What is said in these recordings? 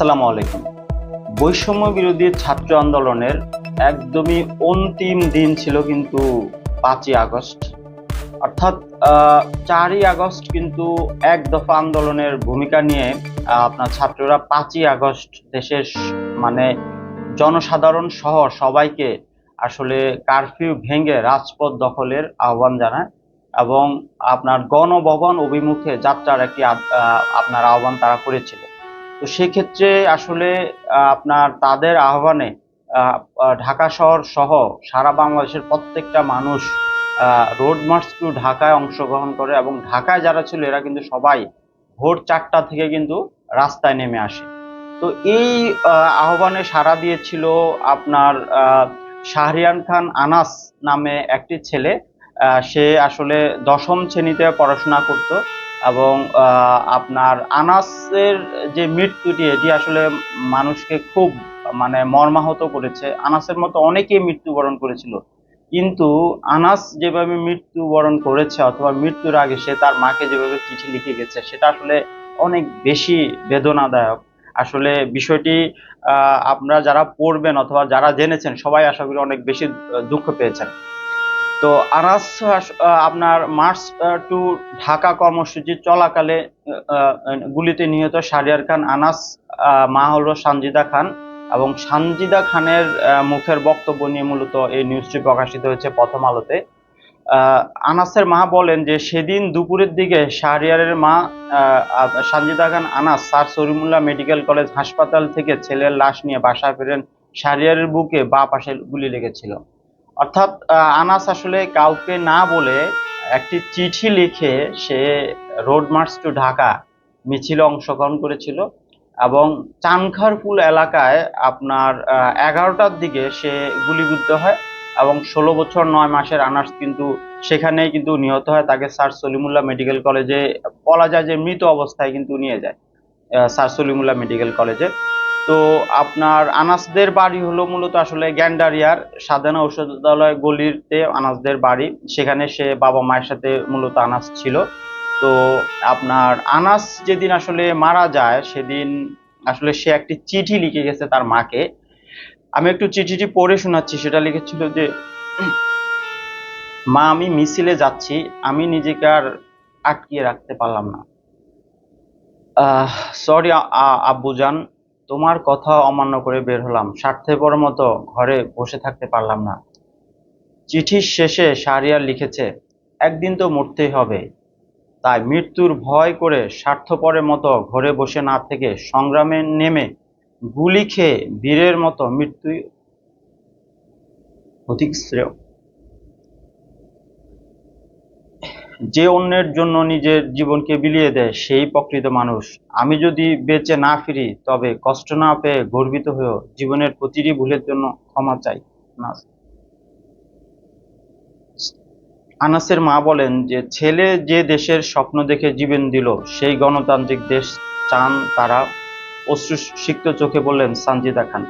আসসালামু আলাইকুম। বৈষম্য বিরোধী ছাত্র আন্দোলনের একদমই অন্তিম দিন ছিল কিন্তু পাঁচই আগস্ট। অর্থাৎ চারই আগস্ট কিন্তু এক দফা আন্দোলনের ভূমিকা নিয়ে আপনার ছাত্ররা পাঁচই আগস্ট দেশের মানে জনসাধারণ সহ সবাইকে আসলে কারফিউ ভেঙে রাজপথ দখলের আহ্বান জানায় এবং আপনার গণভবন অভিমুখে যাত্রার একটি আপনার আহ্বান তারা করেছিল। তো সেক্ষেত্রে আসলে আপনার তাদের আহ্বানে আহ, আহ, ঢাকা শহর সহ সারা বাংলাদেশের প্রত্যেকটা মানুষ রোড মার্চ টু ঢাকায় অংশগ্রহণ করে এবং ঢাকায় যারা ছিল এরা কিন্তু সবাই ভোর চারটা থেকে কিন্তু রাস্তায় নেমে আসে। তো এই আহ্বানে সাড়া দিয়েছিল আপনার শাহরিয়ান খান আনাস নামে একটি ছেলে সে আসলে দশম শ্রেণীতে পড়াশোনা করত। এবং আপনার আনাসের যে মৃত্যুটি, এটি আসলে মানুষকে খুব মানে মর্মাহত করেছে। আনাসের মতো অনেকেই মৃত্যুবরণ করেছিল। কিন্তু আনাস যেভাবে মৃত্যুবরণ করেছে অথবা মৃত্যুর আগে সে তার মাকে যেভাবে চিঠি লিখে গেছে, সেটা আসলে অনেক বেশি বেদনাদায়ক। আসলে বিষয়টি আপনারা যারা পড়বেন অথবা যারা জেনেছেন, সবাই আশা করি অনেক বেশি দুঃখ পেয়েছেন। তো আনাস আপনার মার্চ টু ঢাকা কর্মসূচি চলাকালে গুলিতে নিহত শারিয়ার খান, আনাস মা হলো সানজিদা খান এবং সানজিদা খানের মুখের বক্তব্য নিয়ে মূলত এই নিউজটি প্রকাশিত হয়েছে প্রথম আলোতে। আনাসের মা বলেন যে, সেদিন দুপুরের দিকে শাহরিয়ারের মা Sanjida Khan, Anas, sir Salimullah medical college হাসপাতাল থেকে ছেলের লাশ নিয়ে বাসায় ফেরেন। শাহরিয়ারের বুকে বা পাশে গুলি লেগেছিল। অর্থাৎ আনাস আসলে কাউকে না বলে একটি চিঠি লিখে সে রোড মার্চ টু ঢাকা মিছিলে অংশগ্রহণ করেছিল এবং চানখারপুল এলাকায় আপনার এগারোটার দিকে সে গুলিবিদ্ধ হয় এবং ষোলো বছর নয় মাসের আনাস কিন্তু সেখানেই কিন্তু নিহত হয়। তাকে স্যার সলিমুল্লাহ মেডিকেল কলেজে বলা যায় যে মৃত অবস্থায় কিন্তু নিয়ে যায় স্যার সলিমুল্লাহ মেডিকেল কলেজে। তো আপনার আনাসদের বাড়ি হলো মূলত আসলে গ্যান্ডারিয়ার সাধারণ ঔষধালয় গলিতে আনাসদের বাড়ি। সেখানে সে বাবা মায়ের সাথে মূলত আনাস ছিল। তো আপনার আনাস যেদিন আসলে মারা যায়, সেদিন আসলে সে একটি চিঠি লিখে গেছে তার মাকে। আমি একটু চিঠিটি পড়ে শোনাচ্ছি, সেটা লিখেছিল যে, মা, আমি মিছিলে যাচ্ছি, আমি নিজেকে আর আটকিয়ে রাখতে পারলাম না। সরি আব্বুজান তোমার কথা অমান্য করে বের হলাম। স্বার্থপর মতো ঘরে বসে থাকতে পারলাম না। চিঠির শেষে শাহরিয়ার লিখেছে, একদিন তো মরতেই হবে। তাই মৃত্যুর ভয় করে স্বার্থপরের মতো ঘরে বসে না থেকে সংগ্রামে নেমে গুলি খেয়ে বীরের মতো মৃত্যুই অধিক শ্রেয়। যে অন্যের জন্য নিজের জীবনকে বিলিয়ে দেয়, সেই প্রকৃত মানুষ। আমি যদি বেঁচে না ফিরি, তবে কষ্ট না পেয়ে গর্বিত হয়েও জীবনের প্রতিটি ভুলের জন্য ক্ষমা চাই না আনাসের মা বলেন যে, ছেলে যে দেশের স্বপ্ন দেখে জীবন দিল, সেই গণতান্ত্রিক দেশ চান তারা। অশ্রু সিক্ত চোখে বললেন সানজিদা খান।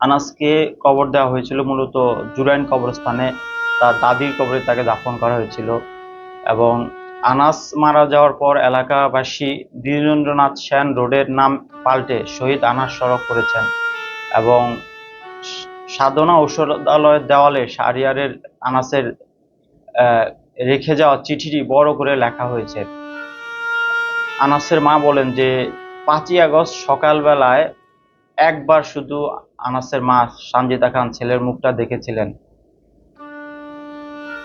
আনাসকে কবর দেওয়া হয়েছিল মূলত জুরাইন কবরস্থানে। তার দাদির কবরে তাকে দাফন করা হয়েছিল। এবং আনাস মারা যাওয়ার পর এলাকাবাসী বীরেন্দ্রনাথ সেন রোডের নাম পাল্টে শহীদ আনাস সড়ক করেছেন এবং সাধনা ঔষধালয়ের দেওয়ালে শাহরিয়ারের আনাসের রেখে যাওয়া চিঠিটি বড় করে লেখা হয়েছে। আনাসের মা বলেন যে, পাঁচই আগস্ট সকালবেলায় একবার শুধু আনাসের মা সানজিদা খান ছেলের মুখটা দেখেছিলেন।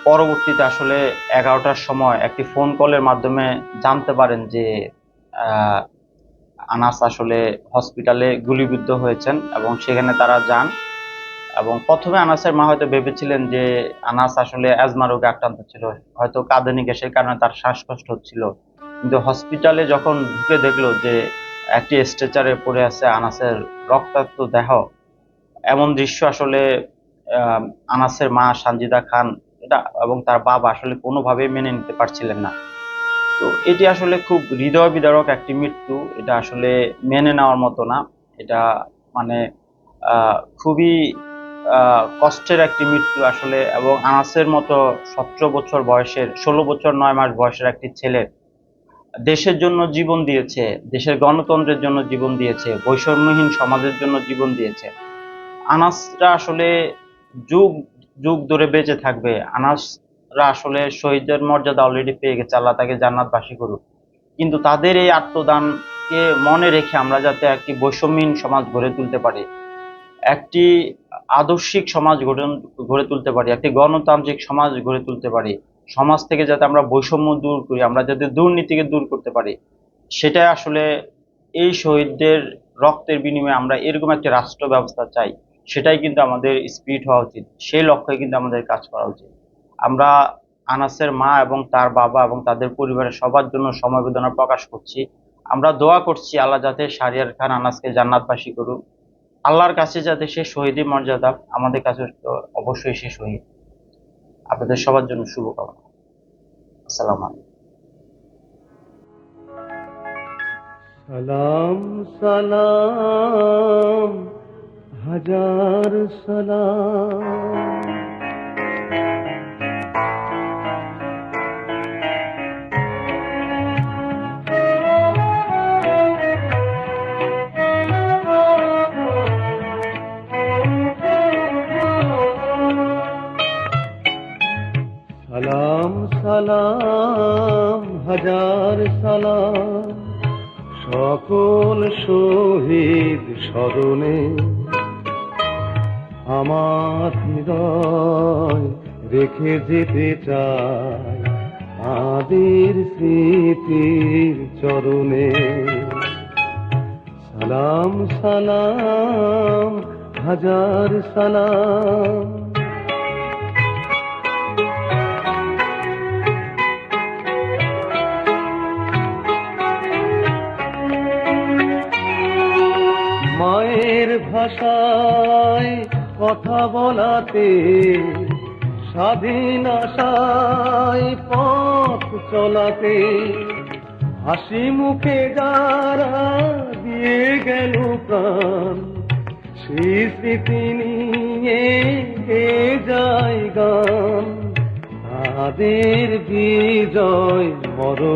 পরবর্তীতে আসলে এগারোটার সময় একটি ফোন কলের মাধ্যমে জানতে পারেন যে আনাস আসলে হসপিটালে গুলিবিদ্ধ হয়েছেন এবং সেখানে তারা যান। এবং প্রথমে আনাসের মা হয়তো ভেবেছিলেন যে, আনাস আসলে অ্যাজমা রোগে আক্রান্ত ছিল, হয়তো কাঁদানি গ্যাসের কারণে তার শ্বাসকষ্ট হচ্ছিল। কিন্তু হসপিটালে যখন ঢুকে দেখল যে, একটি স্ট্রেচারে পড়ে আছে আনাসের রক্তাক্ত দেহ, এমন দৃশ্য আসলে আনাসের মা সানজিদা খান এটা এবং তার বাবা আসলে কোনোভাবেই মেনে নিতে পারছিলেন না। তো এটি আসলে খুব হৃদয় বিদারক একটি মৃত্যু। এটা আসলে মেনে নেওয়ার মতো না। এটা মানে খুবই কষ্টের একটি মৃত্যু আসলে এবং আনাসের মতো সতেরো বছর বয়সের, ষোলো বছর নয় মাস বয়সের একটি ছেলে দেশের জন্য জীবন দিয়েছে, দেশের গণতন্ত্রের জন্য জীবন দিয়েছে, বৈষম্যহীন সমাজের জন্য জীবন দিয়েছে। আনাসটা আসলে যুগ যুগ ধরে বেঁচে থাকবে। আনাসরা আসলে শহীদের মর্যাদা অলরেডি পেয়ে গেছে, আল্লাহ তাকে জান্নাতবাসী করুক। কিন্তু তাদের এই আত্মদানকে মনে রেখে আমরা যাতে একটি বৈষম্যহীন সমাজ গড়ে তুলতে পারি, একটি আদর্শিক সমাজ গড়ে গড়ে তুলতে পারি, একটি গণতান্ত্রিক সমাজ গড়ে তুলতে পারি, সমাজ থেকে যাতে আমরা বৈষম্য দূর করি, আমরা যাতে দুর্নীতিকে দূর করতে পারি, সেটাই আসলে এই শহীদদের রক্তের বিনিময়ে আমরা এরকম একটা রাষ্ট্র ব্যবস্থা চাই। সেটাই কিন্তু আমাদের স্পিরিট হওয়া উচিত। সেই লক্ষ্যে কিন্তু আমাদের কাজ করা উচিত। আমরা আনাসের মা এবং তার বাবা এবং তাদের পরিবারের সবার জন্য সমবেদনা প্রকাশ করছি। আমরা দোয়া করছি আল্লাহ যাতে শারিয়ার খান আনাসকে জান্নাতবাসী করুক। আল্লাহর কাছে যাতে সে শহীদের মর্যাদা আমাদের কাছে অবশ্যই সে শহীদ। আপনাদের সবার জন্য শুভকামনা। আসসালামু আলাইকুম। সালাম সালাম। হাজার সালাম। সালাম সালাম হাজার সালাম। সকল শহীদ স্মরণে আমার হৃদয় রেখে যেতে চাই আদের স্মৃতির চরণে। সালাম সালাম হাজার সালাম। মায়ের ভাষায় কথা বলাতে স্বাধীন আশায় পথ চলাতে হাসি মুখে যারা দিয়ে গেল প্রাণ, সেই স্মৃতি নিয়ে যায় গান। তাদের বিজয় মরণ